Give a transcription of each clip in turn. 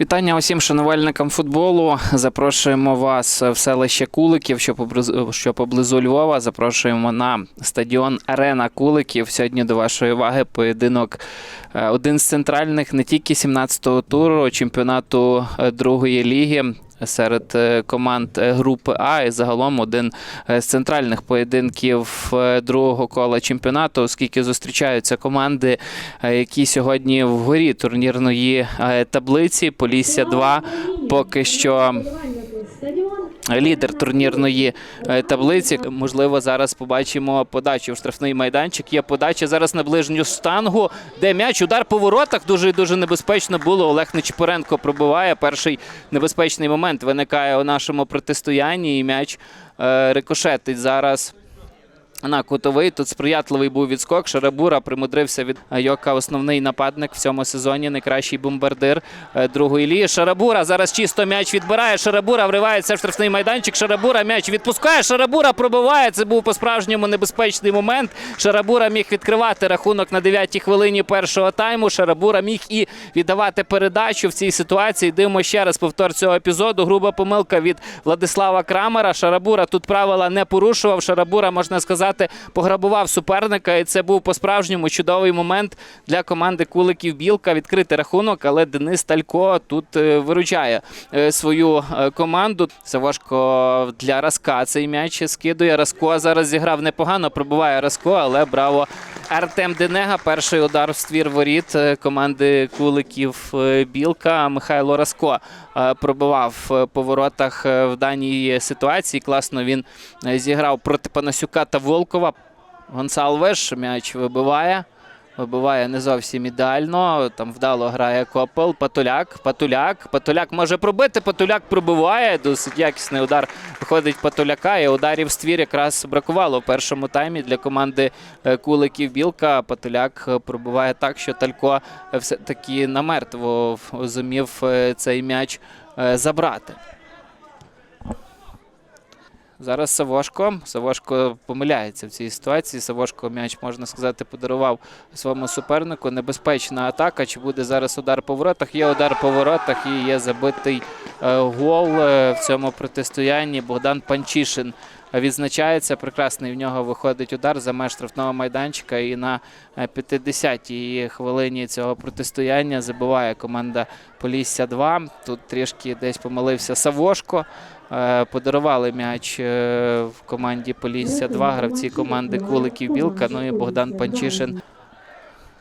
Вітання усім шанувальникам футболу. Запрошуємо вас в селище Куликів, що поблизу, Львова. Запрошуємо на стадіон Арена Куликів. Сьогодні до вашої уваги поєдинок е, один з центральних не тільки 17-го туру чемпіонату е, другої ліги. Серед е, команд е, групи А і загалом один е, з центральних поєдинків другого кола чемпіонату, оскільки зустрічаються команди, які сьогодні вгорі турнірної таблиці. Полісся 2 поки що лідер турнірної е, таблиці. Можливо, зараз побачимо подачу в штрафний майданчик. Є подача зараз на ближню штангу, де м'яч удар по воротах. Дуже дуже небезпечно було. Олег Нечіпоренко пробиває. Перший небезпечний момент виникає у нашому протистоянні. І м'яч е, рикошетить зараз. На кутовий тут сприятливий був відскок. Шарабура примудрився від Йока, основний нападник в цьому сезоні. Найкращий бомбардир е, другої ліги. Шарабура зараз чисто м'яч відбирає. Шарабура вривається в штрафний майданчик. Шарабура м'яч відпускає. Шарабура пробиває. Це був по-справжньому небезпечний момент. Шарабура міг відкривати рахунок на 9-й хвилині першого тайму. Шарабура міг і віддавати передачу в цій ситуації. Дивимо ще раз повтор цього епізоду. Груба помилка від Владислава Крамера. Шарабура тут правила не порушував. Шарабура, можна сказати, пограбував суперника. І це був по-справжньому чудовий момент для команди Куликів Білка. Відкрити рахунок, але Денис Талько тут е, виручає е, свою е, команду. Це важко для Раска. Цей м'яч скидує. Раско зараз зіграв непогано, пробиває Раско, але браво. Артем Денега, перший удар в ствір воріт команди Куликів Білка. Михайло Раско пробивав по воротах в даній ситуації. Класно він зіграв проти Панасюка та Волкова. Гонсалвеш м'яч вибиває. Вибиває не зовсім ідеально. Там вдало грає Копел. Патуляк. Патуляк. Патуляк може пробити. Патуляк пробиває. Досить якісний удар виходить Патуляка. І ударів ствір якраз бракувало в першому таймі для команди е, Куликів Білка. Патуляк пробиває так, що Талько все-таки намертво зумів е, цей м'яч е, забрати. Зараз Савошко. Савошко помиляється в цій ситуації. Савошко м'яч, можна сказати, подарував своєму супернику. Небезпечна атака. Чи буде зараз удар по воротах? Є удар по воротах і є забитий е, гол е, в цьому протистоянні. Богдан Панчишин відзначається. Прекрасний в нього виходить удар за меж штрафного майданчика. І на е, 50-й хвилині цього протистояння забиває команда Полісся 2. Тут трішки десь помилився Савошко. Е, Подарували м'яч е, в команді Полісся Два гравці команди Куликів Білка. Ну і Богдан Панчишин,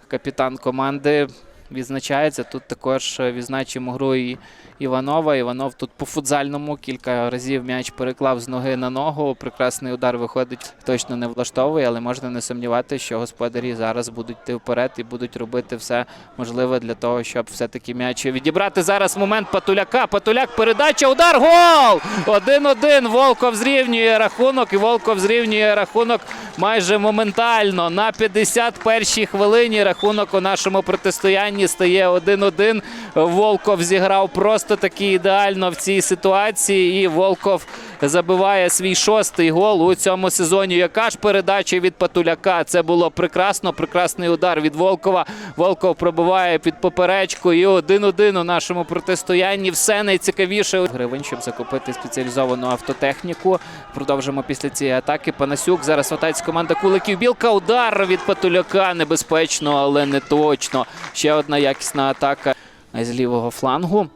капітан команди, відзначається. Тут також е, відзначимо гру і Іванова. Іванов тут по футзальному кілька разів м'яч переклав з ноги на ногу. Прекрасний удар виходить, точно не влаштовує, але можна не сумніватися, що господарі зараз будуть йти вперед і будуть робити все можливе для того, щоб все-таки м'яч відібрати. Зараз момент Патуляка. Патуляк, передача, удар, гол! 1-1. Волков зрівнює рахунок, і Волков зрівнює рахунок майже моментально. На 51-й хвилині рахунок у нашому протистоянні стає 1-1. Волков зіграв просто таки ідеально в цій ситуації. І Волков забиває свій шостий гол у цьому сезоні. Яка ж передача від Патуляка? Це було прекрасно. Прекрасний удар від Волкова. Волков пробиває під поперечку. І 1-1 у нашому протистоянні. Все найцікавіше гривень, щоб закупити спеціалізовану автотехніку. Продовжимо після цієї атаки. Панасюк зараз ватається команда Куликів. Білка. Удар від Патуляка. Небезпечно, але не точно. Ще одна якісна атака з лівого флангу.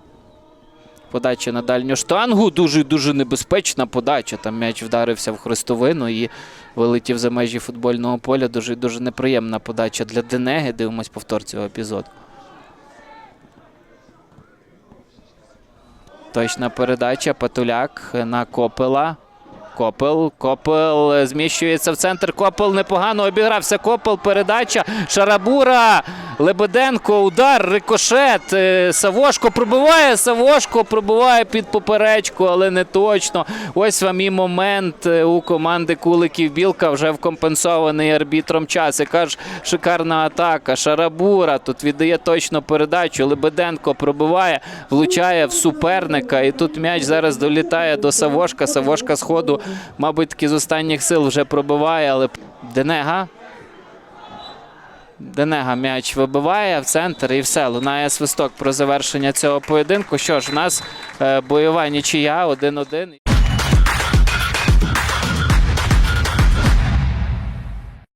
Подача на дальню штангу. Дуже дуже небезпечна подача. Там м'яч вдарився в хрестовину і вилетів за межі футбольного поля. Дуже дуже неприємна подача для Денеги. Дивимось повтор цього епізоду. Точна передача. Патуляк на Копела. Копел. Копел зміщується в центр. Копел непогано обігрався. Копел. Передача. Шарабура. Лебеденко. Удар. Рикошет. Е, Савошко пробиває. Савошко пробиває під поперечку, але не точно. Ось вам і момент е, у команди Куликів Білка вже вкомпенсований арбітром час. Яка ж шикарна атака. Шарабура тут віддає точно передачу. Лебеденко пробиває, влучає в суперника. І тут м'яч зараз долітає до Савошка. Савошка з ходу, мабуть, таки з останніх сил вже пробиває, але Денега. Денега м'яч вибиває в центр і все. Лунає свисток про завершення цього поєдинку. Що ж, у нас е, бойова нічия 1-1.